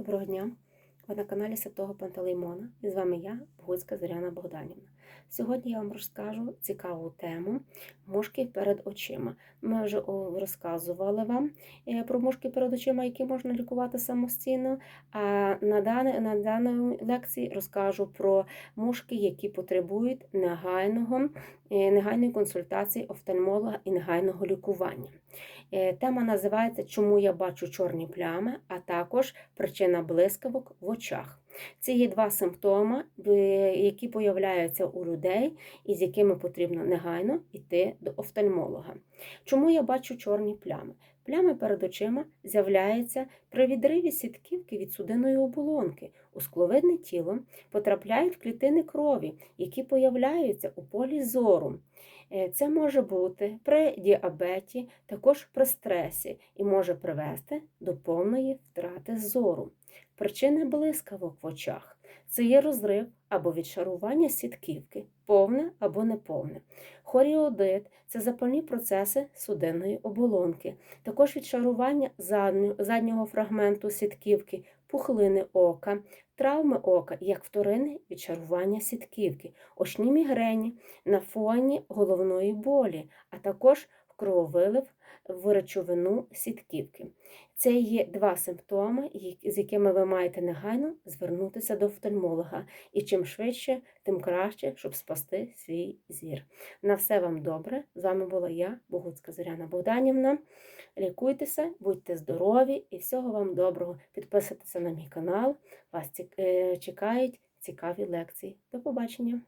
Доброго дня! Ви на каналі Святого Пантелеймона і з вами я, Богуцька Зоряна Богданівна. Сьогодні я вам розкажу цікаву тему мушки перед очима. Ми вже розказували вам е, про мушки перед очима, які можна лікувати самостійно. А на, дане, на даній лекції розкажу про мушки, які потребують негайного, е, негайної консультації офтальмолога і негайного лікування. Е, Тема називається Чому я бачу чорні плями, а також причина блискавок в очах. Це є два симптоми, які появляються у людей і з якими потрібно негайно йти до офтальмолога. Чому я бачу чорні плями? Плями перед очима з'являються при відриві сітківки від судинної оболонки. У скловидне тіло потрапляють клітини крові, які появляються у полі зору. Е, Це може бути при діабеті, також при стресі і може привести до повної втрати зору. Причини блискавок в очах це є розрив або відшарування сітківки, повне або неповне. Хоріодит це запальні процеси судинної оболонки, також відшарування заднього фрагменту сітківки, пухлини ока, травми ока, як вторинне відшарування сітківки, очні мігрені на фоні головної болі, а також крововилив в речовину сітківки. Це є два симптоми, з якими ви маєте негайно звернутися до офтальмолога. І чим швидше, тим краще, щоб спасти свій зір. На все вам добре. З вами була я, Богуцька Зоряна Богданівна. Лікуйтеся, будьте здорові і всього вам доброго. Підписуйтеся на мій канал. Вас е, чекають цікаві лекції. До побачення!